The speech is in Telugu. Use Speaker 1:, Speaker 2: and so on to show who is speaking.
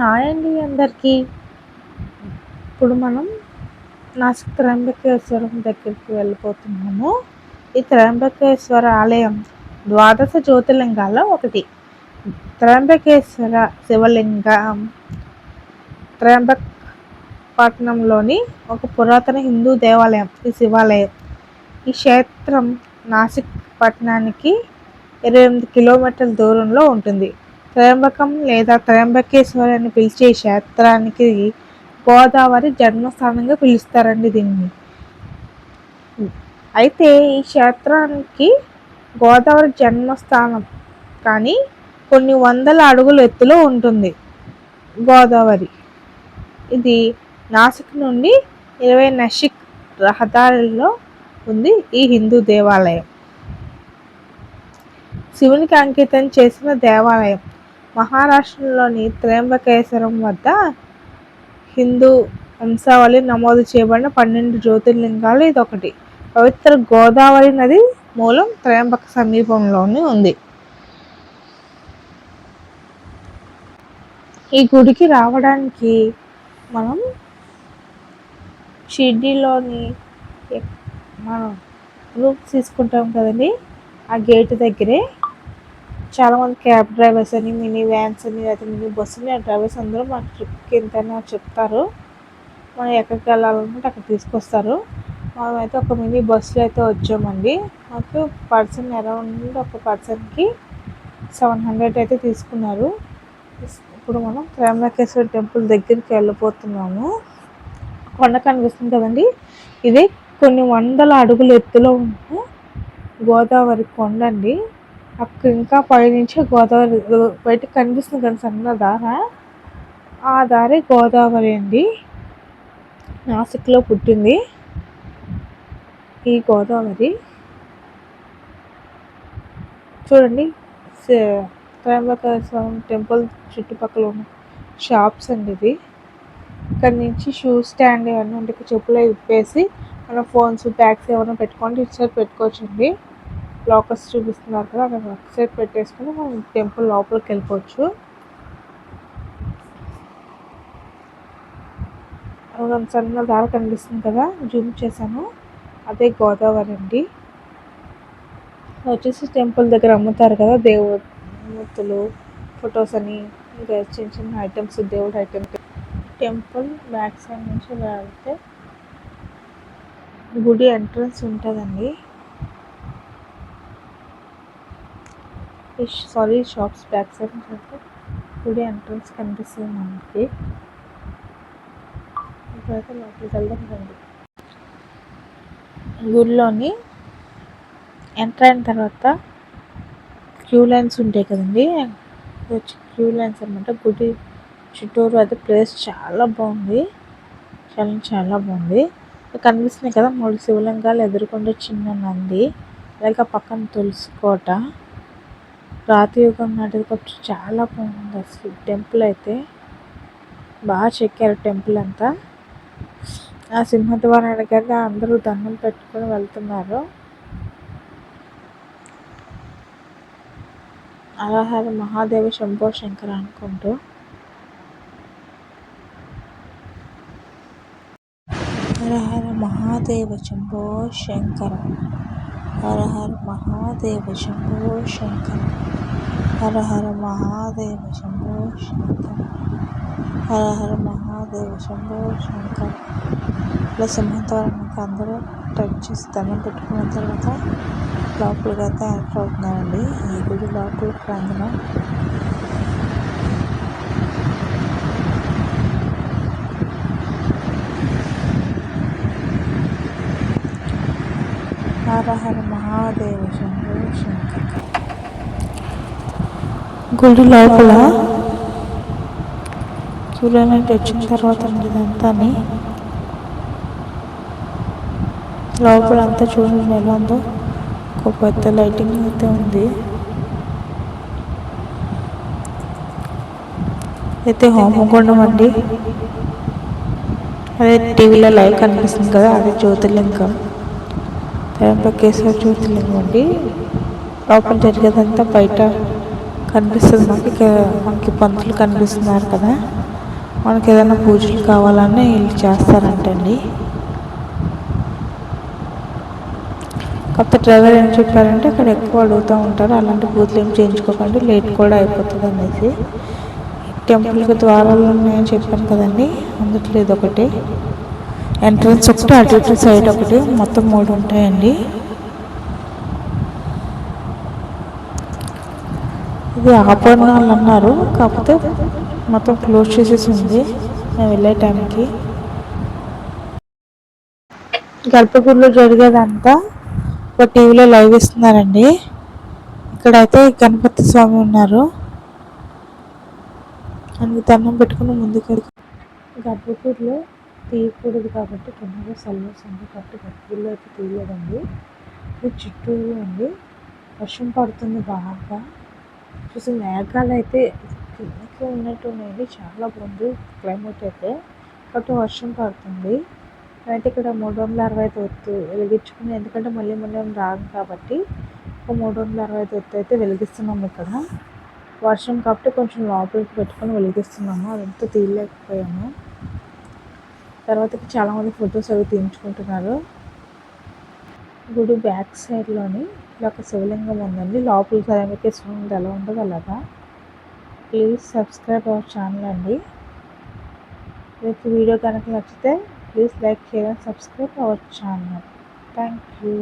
Speaker 1: హాయ్ అండి అందరికీ. ఇప్పుడు మనం నాసిక్ త్రయంబకేశ్వరం దగ్గరికి వెళ్ళిపోతున్నాము. ఈ త్రయంబకేశ్వర ఆలయం ద్వాదశ జ్యోతిర్లింగాల్లో ఒకటి. త్రయంబకేశ్వర శివలింగం త్రయంబక్ పట్టణంలోని ఒక పురాతన హిందూ దేవాలయం ఈ శివాలయం. ఈ క్షేత్రం నాసిక్ పట్టణానికి ఇరవై ఎనిమిది కిలోమీటర్ల దూరంలో ఉంటుంది. త్రయంబకం లేదా త్రయంబకేశ్వరి అని పిలిచే క్షేత్రానికి గోదావరి జన్మస్థానంగా పిలుస్తారండి దీన్ని. అయితే ఈ క్షేత్రానికి గోదావరి జన్మస్థానం కానీ కొన్ని వందల అడుగుల ఎత్తులో ఉంటుంది గోదావరి. ఇది నాసిక్ నుండి ఇరవై నషిక్ రహదారిలో ఉంది ఈ హిందూ దేవాలయం. శివునికి అంకితం చేసిన దేవాలయం. మహారాష్ట్రలోని త్రయంబకేశ్వరం వద్ద హిందూ వంశావళి నమోదు చేయబడిన పన్నెండు జ్యోతిర్లింగాలు ఇది ఒకటి పవిత్ర గోదావరి నది మూలం త్రయంబక సమీపంలోనే ఉంది. ఈ గుడికి రావడానికి మనం షిర్డీలోని మనం రూమ్స్ తీసుకుంటాం కదండి. ఆ గేట్ దగ్గరే చాలామంది క్యాబ్ డ్రైవర్స్ అని మినీ వ్యాన్స్ అని లేకపోతే మినీ బస్సుని ఆ డ్రైవర్స్ అందరూ మా ట్రిప్కి ఎంతైనా చెప్తారు. మనం ఎక్కడికి వెళ్ళాలనుకుంటే అక్కడ తీసుకొస్తారు. మనమైతే ఒక మినీ బస్సులో అయితే వచ్చామండి. మాకు పర్సన్ అరౌండ్ ఒక పర్సన్కి సెవెన్ హండ్రెడ్ అయితే తీసుకున్నారు. ఇప్పుడు మనం త్రయంబకేశ్వర టెంపుల్ దగ్గరికి వెళ్ళిపోతున్నాము. కొండ కనిపిస్తుంది కదండి. ఇది కొన్ని వందల అడుగుల ఎత్తులో ఉన్న గోదావరి కొండ అండి అక్కడ ఇంకా పైనుంచి గోదావరి బయటకు కనిపిస్తుంది కదా సన్న దార. ఆ దారి గోదావరి అండి. నాసిక్లో పుట్టింది ఈ గోదావరి. చూడండి త్రయంబకేశ్వరం టెంపుల్ చుట్టుపక్కల ఉన్న షాప్స్ అండి ఇది. ఇక్కడ నుంచి షూ స్టాండ్ ఇవన్నీ ఉంటే చెప్పులు విప్పేసి మన ఫోన్స్ బ్యాగ్స్ ఏమైనా పెట్టుకోండి ఇటు సైడ్ పెట్టుకోవచ్చండి. లాకర్స్ చూపిస్తున్నారు కదా అక్కడ ఒక సైడ్ పెట్టేసుకుని మనం టెంపుల్ లోపలికి వెళ్ళిపోవచ్చు. సన్న దార కనిపిస్తుంది కదా జూమ్ చేశాను. అదే గోదావరి అండి. వచ్చేసి టెంపుల్ దగ్గర అమ్ముతారు కదా దేవుడు మూర్తులు ఫొటోస్ అని ఇంకా చిన్న చిన్న ఐటమ్స్ దేవుడు ఐటమ్స్ టెంపుల్ బ్యాక్ సైడ్ నుంచి వెళ్తే గుడి ఎంట్రన్స్ ఉంటుందండి. సారీ షాప్స్ బ్యాక్ సైడ్ చూస్తే గుడి ఎంట్రన్స్ కనిపిస్తుంది మనకి. ఇప్పుడైతే లోపలికి వెళ్దాం రండి. గుడిలోని ఎంటర్ అయిన తర్వాత క్యూ లైన్స్ ఉంటాయి కదండి. వచ్చి క్యూ లైన్స్ అనమాట గుడి చుట్టూరు అయితే ప్లేస్ చాలా బాగుంది. చాలా చాలా బాగుంది. కనిపిస్తున్నాయి కదా మూడు శివలింగాలు ఎదురుకుండా చిన్న నంది అలాగే పక్కన తులసి కోట. రాతియుగం నాటిది కొంచెం చాలా బాగుంది అసలు టెంపుల్ అయితే. బాగా చెక్కారు టెంపుల్ అంతా. ఆ సింహద్వారానికి అయితే అందరూ దండం పెట్టుకొని వెళ్తున్నారు. అలహర మహాదేవ శంభో శంకర అనుకుంటూ. అలహర మహాదేవ శంభో శంకర. హర హర మహాదేవ శంభో శంకర. హర హర మహాదేవ శంభో శంకర. హర హర మహాదేవ శంభో శంకర. ఇలా సింహద్వారానికి అందరూ టచ్ చేసి దండం పెట్టుకున్న తర్వాత లోపలికి అయితే ఎంటర్ అవుతున్నారండి. ఈ గుడి లోపల ప్రాంగణం హర హర మహాదేవ శంకర. గుడి లోపల చూడడానికి వచ్చిన తర్వాత ఇదంతా లోపల అంతా చూడండి ఎలా ఉందో. ఒక పెద్ద లైటింగ్ అయితే ఉంది. అయితే హోమగుండం అండి. అదే టీవీలో లైవ్ కనిపిస్తుంది కదా అదే జ్యోతిర్లింగం. త్రయంబకేశ్వర జ్యోతిలింగం అండి లోపల జరిగేదంతా బయట కనిపిస్తుంది. మనకి మనకి పంతులు కనిపిస్తున్నారు కదా. మనకి ఏదైనా పూజలు కావాలన్నా వీళ్ళు చేస్తారంటండి. కొత్త డ్రైవర్ ఏం చెప్పారంటే అక్కడ ఎక్కువ అడుగుతూ ఉంటారు. అలాంటి పూజలు ఏం చేయించుకోకండి. లేట్ కూడా అయిపోతుంది అనేసి. టెంపుల్కి ద్వారాలు ఉన్నాయని చెప్పాను కదండి. అందుట్లో ఇది ఒకటి. ఎంట్రన్స్ ఒకటి అటు ఇటు సైడ్ ఒకటి మొత్తం మూడు ఉంటాయండి. ఇది ఆభరణాలు అన్నారు కాకపోతే మొత్తం క్లోజ్ చేసేసి ఉంది మేము వెళ్ళే టైంకి. గర్భగుడిలో జరిగేదంతా ఒక టీవీలో లైవ్ ఇస్తున్నారండి. ఇక్కడైతే గణపతి స్వామి ఉన్నారు. అందుకు దండం పెట్టుకుని ముందుకు గర్భగుడిలో తీయకూడదు కాబట్టి కిందగా సెల్వర్స్ ఉంది కట్టి గర్భగుడిలో అయితే తీయలేదండి ఇది చుట్టూరు అండి. వర్షం పడుతుంది బాగా. చూసి మేఘాలు అయితే కిందకి ఉన్నట్టు ఉన్నాయండి. చాలా బాగుంది క్లైమేట్ అయితే. కాబట్టి వర్షం పడుతుంది. అయితే ఇక్కడ మూడు వందల అరవై ఐదు ఒత్తు వెలిగించుకుని ఎందుకంటే మళ్ళీ మళ్ళీ రాదు కాబట్టి ఒక మూడు వందల అరవై ఐదు ఒత్తు అయితే వెలిగిస్తున్నాము ఇక్కడ. వర్షం కాబట్టి కొంచెం లోపలికి పెట్టుకొని వెలిగిస్తున్నాము. అదంతా తీయలేకపోయాము. తర్వాత చాలామంది ఫొటోస్ అవి తీయించుకుంటున్నారు. గుడి బ్యాక్ సైడ్లోని ఇలా ఒక శివలింగం ఉందండి. లోపల సరైనకేశ్వరం ఉంది ఎలా ఉండదు అలాగా. ప్లీజ్ సబ్స్క్రైబ్ అవర్ ఛానల్ అండి. మీకు వీడియో కనుక నచ్చితే please like share and subscribe our channel thank you